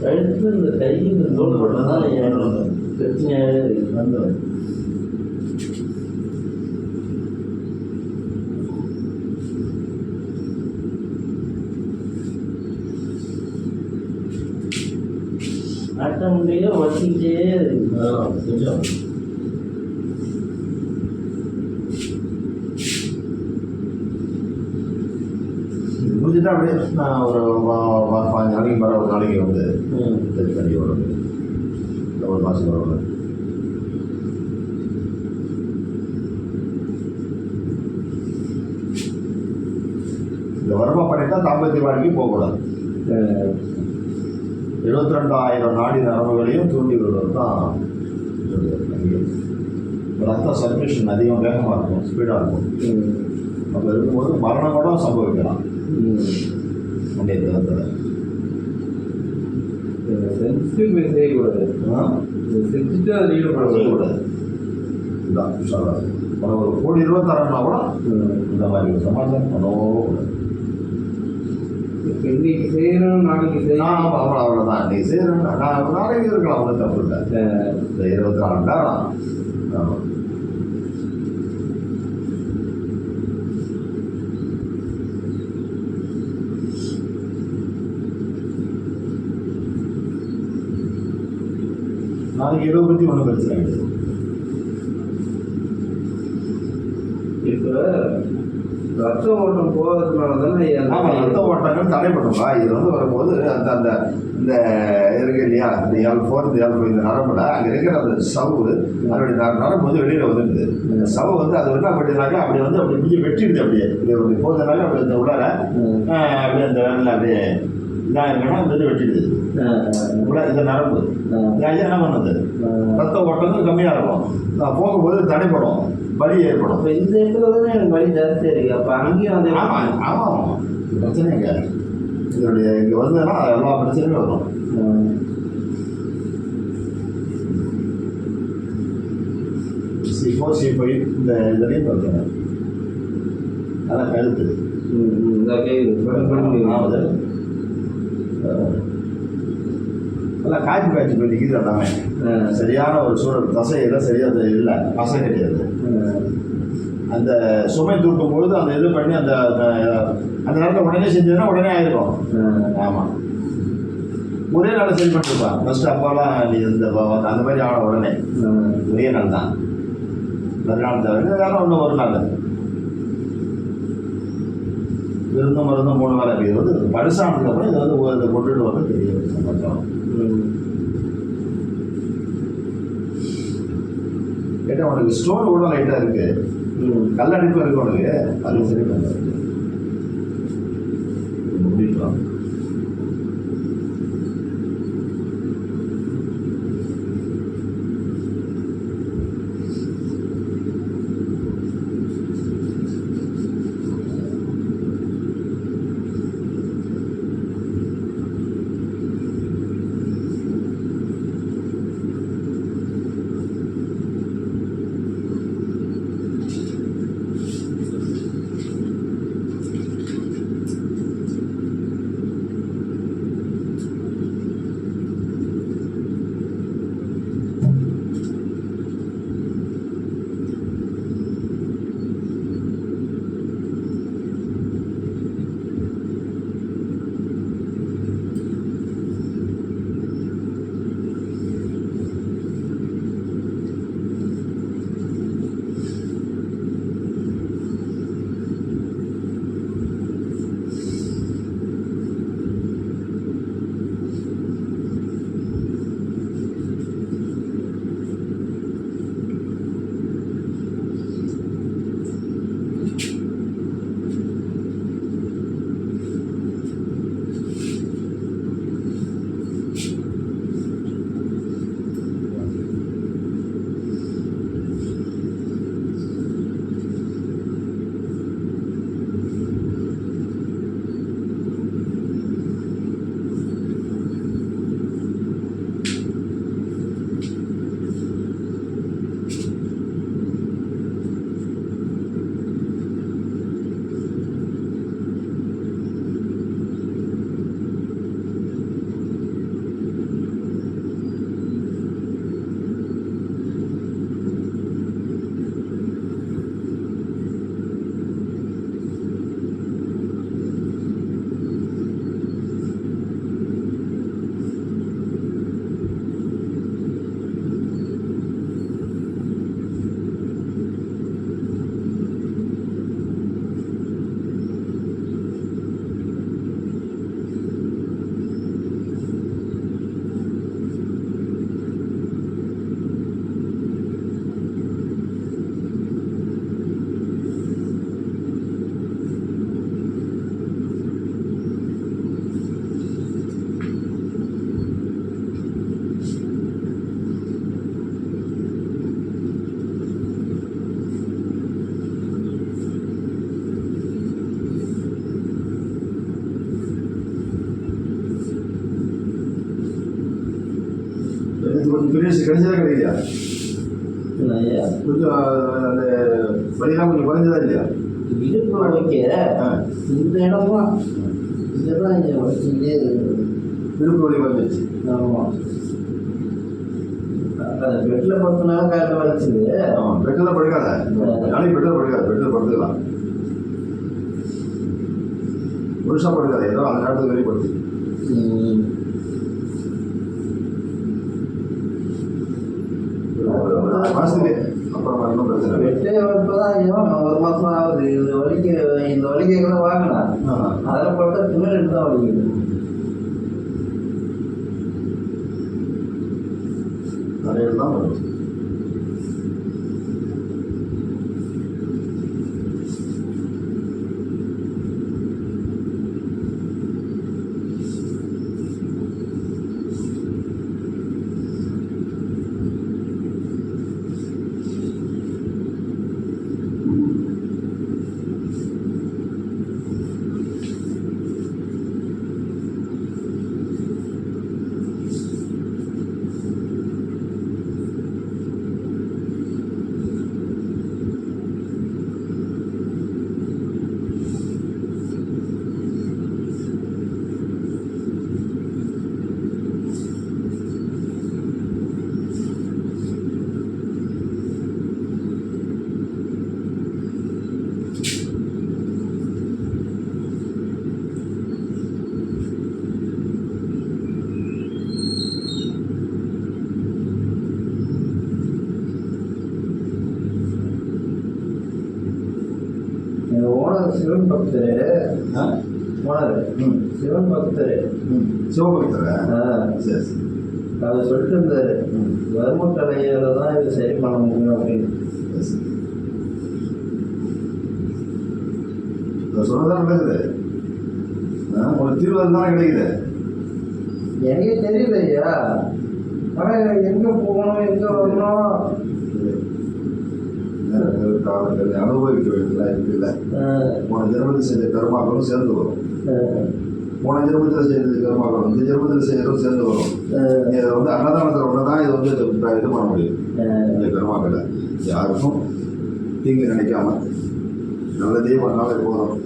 கழுத்து இந்த கையில் இந்த தோல் மட்டும் தான் பிரச்சனையாகவே இருக்கு வந்துடும் ஆட்ட முடிய வச்சுக்கிட்டே இருக்கு கொஞ்சம் முடிஞ்சுட்டா அப்படியே நான் ஒரு பாஞ்சு நாளைக்கு மேலே ஒரு நாளைக்கு வந்து சரி பண்ணி வரும். இல்லை ஒரு மாதம் வரும். இந்த வருமா பண்ணிட்டா தாம்பத்திய வாழ்க்கை போகக்கூடாது. எழுபத்தி ரெண்டாயிரம் நாடி நரம்புகளையும் தூண்டி விடுவது தான். ரத்த சர்க்குலேஷன் அதிகம் வேகமாக இருக்கும் ஸ்பீடாக இருக்கும். அப்போ இருக்கும்போது மரணம் கூட சம்பவிக்கலாம். அன்றைய தினத்தில் சென்சிட்டிவ் செய்யக்கூடாது இந்த செஞ்சுட்டு அதில் ஈடுபடக்கூடாது செய்யக்கூடாது இதுதான் உஷாராக உனக்கு ஒரு கோடி ரூபா தரேன்னா கூட இந்த மாதிரி ஒரு சமாச்சாரம் இப்போ இன்னைக்கு செய்யணும் நாளைக்கு செய்யணும் ஆமாம் ஆமாம் அவ்வளோதான் நான் ஒரு நாளைக்கு இருக்கலாம் ஒன்றும் தப்பு இல்லை. இருபத்தி நாலு நேரம். ஆமாம் நாளைக்கு இரவு பற்றி ஒன்றும் பிரச்சனை கிடையாது இப்போ ரத்த ஓட்டம் போகிறதுனால தானே ஆமாம் ரத்த ஓட்டங்கள் தடைப்படும்பா இது வந்து வரும்போது அந்த அந்த இந்த இருக்கு இல்லையா? இந்த எல் ஃபோர் இந்த எல் இந்த நரம்புல அங்கே இருக்கிற அந்த சவு அதனுடைய நர- நரம்பு வந்து வெளியில் வந்துடுது அந்த சவு வந்து அது என்ன பண்ணிடுறாங்க? அப்படி வந்து அப்படி வெட்டிடுது அப்படியே. இப்படி அப்படி போகிறதுனால அப்படி இந்த ஆஹ், அப்படியே அந்த விரல்ல அப்படியே இதாக இருக்கணும் இந்த இது வெட்டிடுது உள்ள இந்த நரம்பு. ஐயா என்ன பண்ணுது? ரத்த ஓட்டங்கள் கம்மியாக இருக்கும். நான் போகும்போது தடைப்படும். வலி ஏற்படும். அப்போ இந்த இடத்துல தானே எனக்கு வலி ஜாஸ்தியாக இருக்கு. அப்போ அங்கேயும் அந்த ஆமாம் ஆமாம் பிரச்சனை இங்கே. இதனுடைய இங்கே வந்ததுன்னா எல்லா பிரச்சனையும் வரும். சி ஃபோர் சி ஃபைவ் இந்த இதுலேயும் பிரச்சனை. அதான் கழுத்து. இதா ஆகுது எல்லாம் காய்ச்சி காய்ச்சி போய் நிற்கிது எல்லாமே. சரியான ஒரு சூழல் தசையெல்லாம் சரியாக இல்லை பசை கிடையாது. அந்த சுமை தூக்கும் பொழுது அந்த இது பண்ணி அந்த அந்த- நேரத்தில் உடனே செஞ்சதுன்னா உடனே ஆயிருக்கும். ஆமாம் ஒரே நாள் சரி பண்ணிருப்பான் அப்போல்லாம் நீ இந்த அந்த மாதிரி ஆன உடனே. ஒரே நாள் தான் மறுநாள் தவிர வேலை ஒன்று ஒரு நாள் விருந்தும் மருந்தும் மூணு வேலை இது வந்து பரிசானதுக்கு அப்புறம் இதை வந்து இதை கொண்டுட்டு வந்து பெரிய ஒரு சமாச்சாரம் ம். கேட்டால் உனக்கு ஸ்டோன் கூட லைட்டாக இருக்கு. ம். கல்லடைப்பு இருக்கு உனக்கு. அது சரி பண்ண. கிடைச்சிச்சு கிடைச்சதா கிடைக்கலையா கொஞ்சம் அந்த வழியெல்லாம் கொஞ்சம் குறைஞ்சதா இல்லையா? ஓகே ஆ. இந்த இடம்லாம் இதெல்லாம் இங்கே வச்சுக்கிட்டே விருப்ப வழி குறைஞ்சிச்சு ஆமாம் பெட்டில் படுத்தினாலும் காலையில் வலிச்சுது. ஆமாம் பெட்டில் படுக்காத. நாளைக்கு பெட்டில் படுக்காது பெட்டில் படுத்துக்கலாம். முழுசாக படுக்காது ஏதோ அந்த நேரத்துக்கு வெளிப்படுத்து. ம். ஒரு அப்புறம் இன்னும் பிரச்சனை வெட்டே ஒரு மாசம் ஆகுது. இந்த வலிக்கு இந்த வலிக்கு கூட வாங்கினேன். அதில் பார்த்தா பின்னாடி தான் வலிக்குது. நிறைய தான் வரும். சிவன் பக்தர். ம். சிவன் பக்தர். சிவபக்தரா சரி சரி. அவர் சொல்லிட்டு இருந்தாரு ம். வறும கலையில தான் இது சரி பண்ண முடியும் அப்படின்னு. சொன்னதான் நடக்குது உங்களுக்கு தீர்வு தான் கிடைக்குது? எனக்கே தெரியல ஐயா ஆனால் எங்கே போகணும் எங்கே வரணும்? காலத்தில் அனுபவிக்க வேண்டியதெல்லாம் இருக்குல்ல போன ஜென்மத்தில் செஞ்ச கர்மாக்களும் சேர்ந்து வரும். போன ஜென்மத்தில் செய்த கர்மாக்களும் இந்த ஜென்மத்தில் செய்யறதும் சேர்ந்து வரும். அதை வந்து அன்னதானத்தில் ஒன்று தான் இது வந்து இது இது பண்ண முடியும். இந்த கர்மாக்களை யாருக்கும் தீங்கு நினைக்காம நல்லதே பண்ணாலே போதும்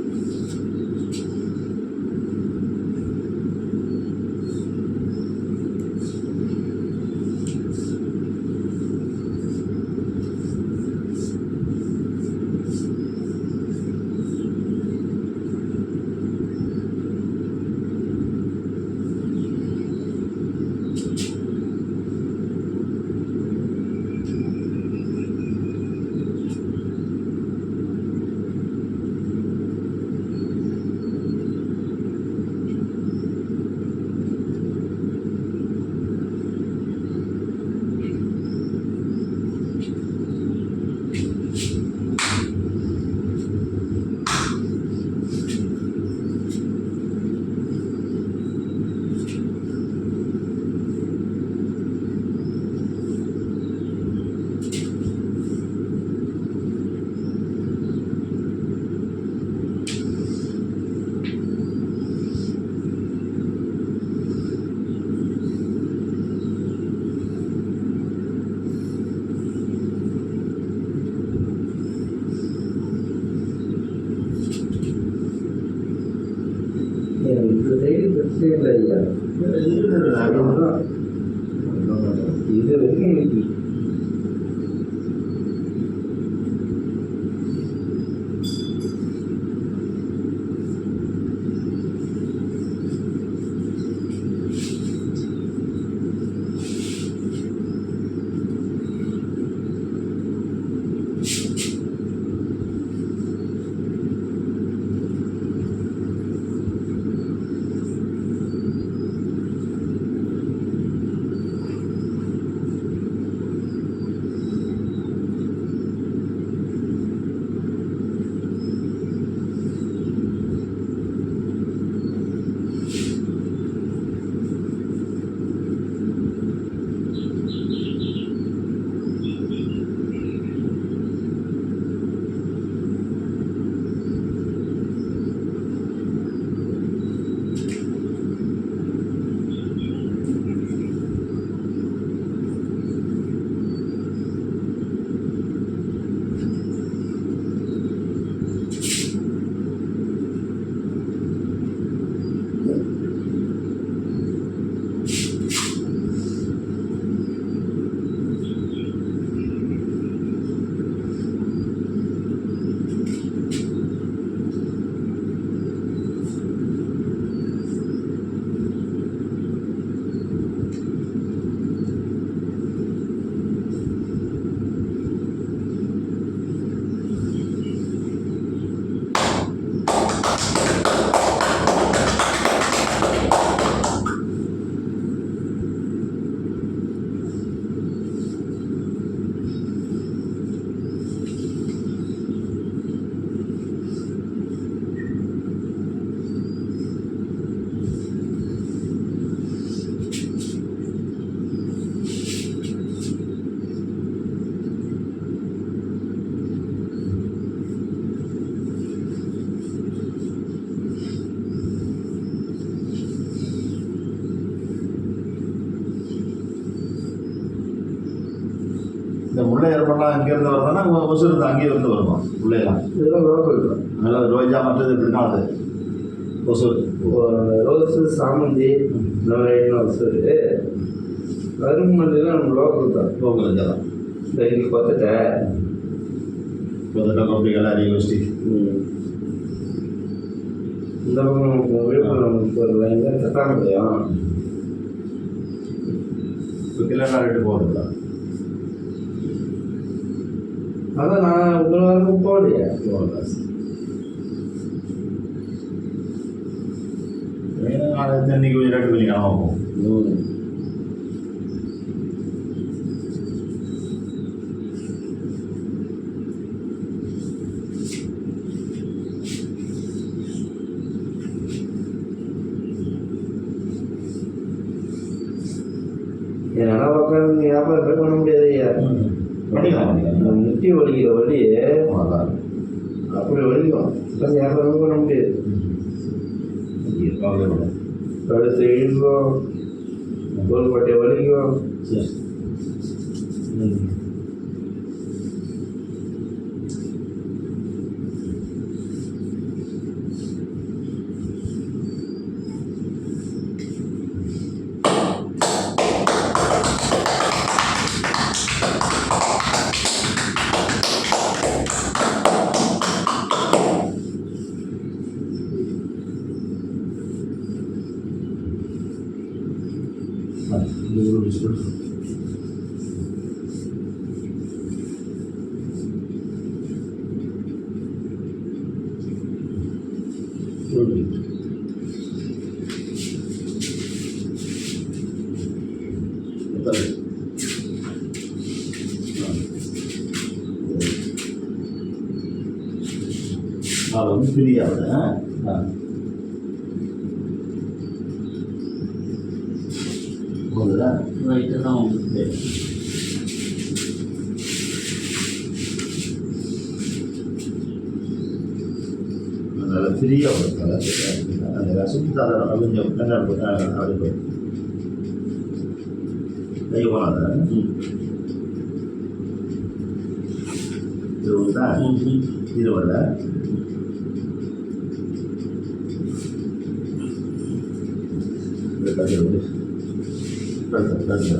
மலர்லாம் இங்கேருந்து வருதுன்னா ஒசூர் இருந்து அங்கேயே இருந்து வருமா? உள்ளேலாம். இதெல்லாம் லோக்கல் அதனால் ரோஜா மற்றது எப்படின்னா அது ஒசூர் ரோஸு சாமந்தி இந்த மாதிரி வசூல் கருமல்லிலாம் நம்ம லோக்கல் தான். லோக்கல் தான். இங்கே கொத்தட்ட இப்போ கம்பெனிகள் யூனிவர்சிட்டி இந்த பக்கம் நமக்கு விழுப்புரம் லைன் தட்டாமலையம் இப்போ கிலோனா ரேட்டு போகுதுல்ல அதான் நான் ஒரு வாரம் போகலையே. இன்னைக்கு கொஞ்சம் கொஞ்சம் கனமாக போகும் என்னால் உட்காந்து வியாபாரமே பண்ண முடியாது ஐயா. பண்ணிக்கலாம் முட்டி வலிக்கிற வலி அதான் அப்படி வலிக்கும் வியாபாரமே பண்ண முடியாது. கழுத்து இழுக்கும் தோள்பட்டை வலிக்கும் பிரியாத போதுதா? ரைட்டு தான் சரி. அதனால ஃப்ரீயாக கலர் அந்த சுற்றுலாத்தலம் கொஞ்சம் இருக்கும் அப்படி போய் கை போனாத இது ஒன்று தான் இது வரல. இது கட்டு வந்து கட்டு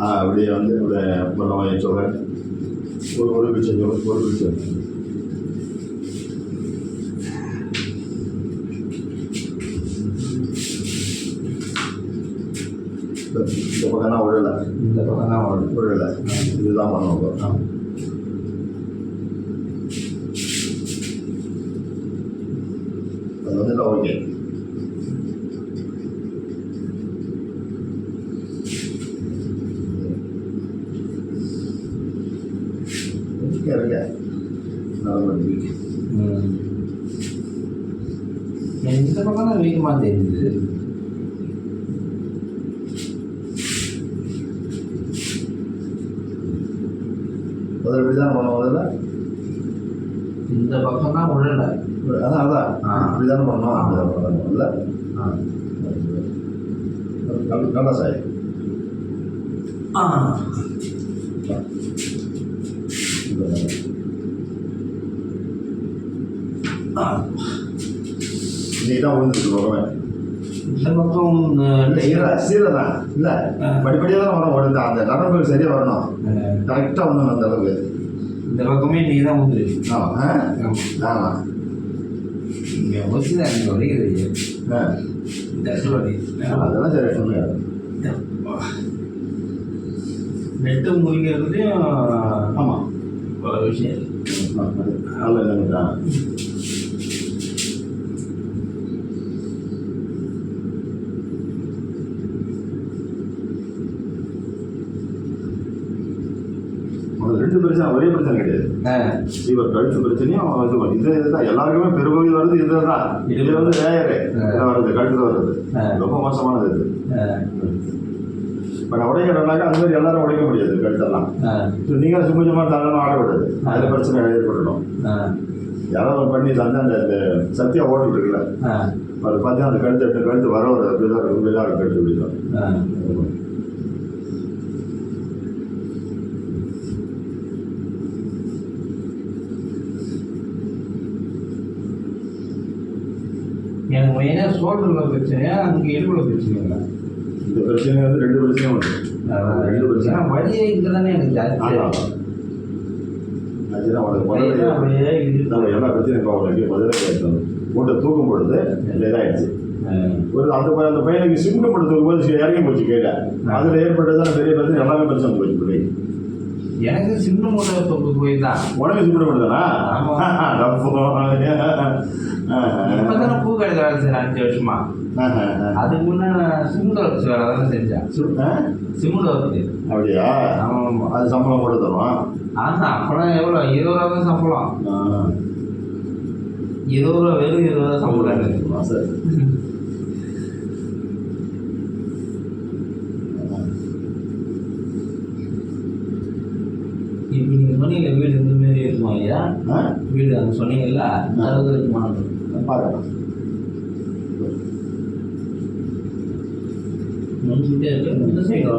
ஆ அப்படியே வந்து ஒரு பணம் சொல்ல ஒரு ஒரு பிடிச்ச ஒரு பிடிச்ச இந்த பக்கம் தான் விடலை இந்த பக்கம் தான் விடலை இதுதான் பண்ணுவோம் அது வந்து ஓகே இருக்க இந்த பக்கம் தான் வீக்கமாக தெரியுது முதல்ல இப்படி தான் பண்ணுவோம் முதல்ல இந்த பக்கம் தான் உழல அதான் அதான் ஆ. பண்ணணும் இல்லை ஆ நல்ல சாய் ஆ ஆ நீ தான் விழுந்துட்டு போகவே இந்த பக்கம் இல்லை ஈரா சீரை தான் இல்லை. படிப்படியாக தான். வரும் அந்த நரம்புகள் சரியாக வரணும். கரெக்டாக வரணும் அந்த அளவுக்கு. இந்த பக்கமே நீ தான் ஊத்துரு ஆமாம் ஆமாம் இந்த இடத்துல வலி அதெல்லாம் சரி சொல்லுங்க நெட்டு முடிக்கிறதுலையும் ஆமாம் பல விஷயம். நல்ல இல்லைங்களா ரெண்டு பிரச்சனை ஒரே பிரச்சனை கிடையாது. இவர் கழுத்து பிரச்சனையும் இது பண்ணு. இந்த இதுதான் எல்லாருக்குமே பெரும்பகுதி வருது இதுதான் இது வந்து ரேயரு இதில் வருது கழுத்துல வருது. ரொம்ப மோசமானது இது. இப்போ நான் உடைக்கிறேன்னாக்கா அந்த மாதிரி எல்லாரும் உடைக்க முடியாது கழுத்தெல்லாம். நீங்கள் சுமூகமாக தாராளமாக ஆட விடாது அதில் பிரச்சனை ஏற்படணும். யாராவது பண்ணி தந்தா அந்த சத்தியா ஓட்டு இருக்குல்ல அது பார்த்தீங்கன்னா அந்த கழுத்து கழுத்து வர ஒரு இப்படிதான் இருக்கும். இப்படிதான் கழுத்து இப்படிதான் எனக்கு மெயினாக ஷோல்டரில் பிரச்சனையா அங்கே இடுப்பில் பிரச்சனைங்களா இந்த பிரச்சனை வந்து ரெண்டு பிரச்சனையும் உண்டு ரெண்டு பிரச்சனை. வலி இங்கே தானே எனக்கு ஜாஸ்தி அதுதான் உனக்கு முதல்ல நம்ம எல்லா பிரச்சனையும் உனக்கு முதல்ல கேட்கணும் மூட்டை தூக்கும் பொழுது இதாகிடுச்சு ஒரு அந்த அந்த பையனுக்கு தூக்கும் போது இறங்கி போச்சு கீழே அதில் ஏற்பட்டதான பெரிய பிரச்சனை எல்லாமே பிரச்சனை போச்சு பிள்ளை எனக்கு சின்ன மூட்டை தொப்பு போய் தான் சிம்டம் போட்டுதானா ஆமா. இப்போ தானே பூ கடையில் வேலை செய்கிறேன் அஞ்சு வருஷமா. அதுக்கு முன்னே சிமெண்ட் ஒர்க்ஸ் வேலை தானே செஞ்சேன். சிமெண்ட் ஒர்க்கு அப்படியா? ஆமாம் ஆமாம் அது சம்பளம் போட்டு தருவான் ஆஹா அப்போலாம் எவ்வளோ? இருபது ரூபா தான் சம்பளம். இருபது ரூபா வெறும் இருபது ரூபா சம்பளம். சரி. நீங்கள் சொன்னீங்க வீடு இந்த மாரி இருக்குமா ஐயா? வீடு அங்கே சொன்னீங்கல்ல அறுபது இருக்குமா பார்க்கலாம் முடிஞ்சுட்டே இருக்கு. இந்த சைடு